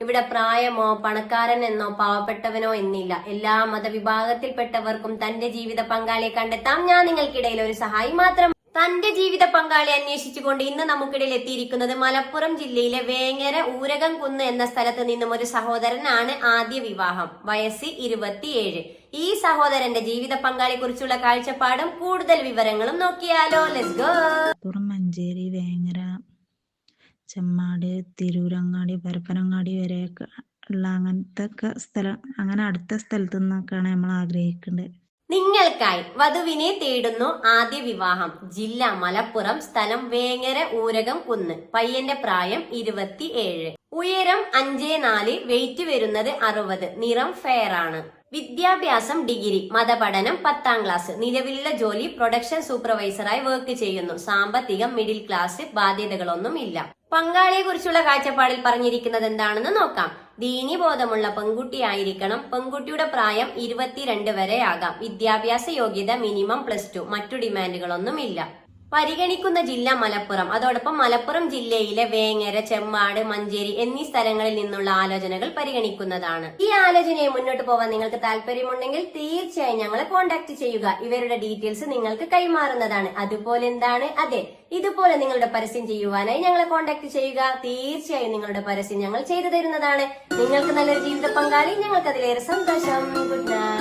ഇവിടെ പ്രായമോ പണക്കാരൻ എന്നോ പാവപ്പെട്ടവനോ എന്നില്ല. എല്ലാ മതവിഭാഗത്തിൽപ്പെട്ടവർക്കും തന്റെ ജീവിത പങ്കാളിയെ കണ്ടെത്താം. ഞാൻ നിങ്ങൾക്കിടയിൽ ഒരു സഹായി മാത്രം. തന്റെ ജീവിത പങ്കാളി അന്വേഷിച്ചുകൊണ്ട് ഇന്ന് നമുക്കിടയിൽ എത്തിയിരിക്കുന്നത് മലപ്പുറം ജില്ലയിലെ വേങ്ങര ഊരകം കുന്ന് എന്ന സ്ഥലത്ത് നിന്നും ഒരു സഹോദരനാണ് ആദ്യ വിവാഹം. വയസ്സ് ഇരുപത്തിയേഴ്. ഈ സഹോദരന്റെ ജീവിത പങ്കാളിയെ കുറിച്ചുള്ള കാഴ്ചപ്പാടും കൂടുതൽ വിവരങ്ങളും നോക്കിയാലോ. ലെസ് ഗോ മഞ്ചേരി വേങ്ങര ചെമ്മാട് തിരൂരങ്ങാടി പരപ്പനങ്ങാടി വരെയൊക്കെ ഉള്ള അങ്ങനത്തെ ഒക്കെ സ്ഥലം അങ്ങനെ അടുത്ത സ്ഥലത്തു നിന്നൊക്കെയാണ് നമ്മൾ ആഗ്രഹിക്കുന്നത് നിങ്ങൾക്കായി വധുവിനെ തേടുന്നു ആദ്യ വിവാഹം. ജില്ല മലപ്പുറം സ്ഥലം വേങ്ങര ഊരകം കുന്ന്. പയ്യന്റെ പ്രായം ഇരുപത്തി ഏഴ് ഉയരം അഞ്ചേ നാല് വെയിറ്റ് വരുന്നത് അറുപത്. നിറം ഫെയർ ആണ്. വിദ്യാഭ്യാസം ഡിഗ്രി. മതപഠനം പത്താം ക്ലാസ് നിലവിലുള്ള ജോലി പ്രൊഡക്ഷൻ സൂപ്പർവൈസറായി വർക്ക് ചെയ്യുന്നു. സാമ്പത്തികം മിഡിൽ ക്ലാസ് ബാധ്യതകളൊന്നും ഇല്ല പങ്കാളിയെ കുറിച്ചുള്ള കാഴ്ചപ്പാടിൽ പറഞ്ഞിരിക്കുന്നത് എന്താണെന്ന് നോക്കാം. ദീനി ബോധമുള്ള പെൺകുട്ടിയായിരിക്കണം. പെൺകുട്ടിയുടെ പ്രായം ഇരുപത്തിരണ്ട് വരെ ആകാം. വിദ്യാഭ്യാസ യോഗ്യത മിനിമം പ്ലസ് ടു. മറ്റു ഡിമാൻഡുകളൊന്നും ഇല്ല പരിഗണിക്കുന്ന ജില്ല മലപ്പുറം. അതോടൊപ്പം മലപ്പുറം ജില്ലയിലെ വേങ്ങര ചെമ്മാട് മഞ്ചേരി എന്നീ സ്ഥലങ്ങളിൽ നിന്നുള്ള ആലോചനകൾ പരിഗണിക്കുന്നതാണ്. ഈ ആലോചനയെ മുന്നോട്ട് പോകാൻ നിങ്ങൾക്ക് താല്പര്യമുണ്ടെങ്കിൽ തീർച്ചയായും ഞങ്ങളെ കോൺടാക്ട് ചെയ്യുക. ഇവരുടെ ഡീറ്റെയിൽസ് നിങ്ങൾക്ക് കൈമാറുന്നതാണ്. അതുപോലെ എന്താണ്? അതെ ഇതുപോലെ നിങ്ങളുടെ പരസ്യം ചെയ്യുവാനായി ഞങ്ങളെ കോൺടാക്ട് ചെയ്യുക. തീർച്ചയായും നിങ്ങളുടെ പരസ്യം ഞങ്ങൾ ചെയ്തു തരുന്നതാണ്. നിങ്ങൾക്ക് നല്ലൊരു ജീവിത പങ്കാളി. ഞങ്ങൾക്ക് അതിലേറെ സന്തോഷം. Good night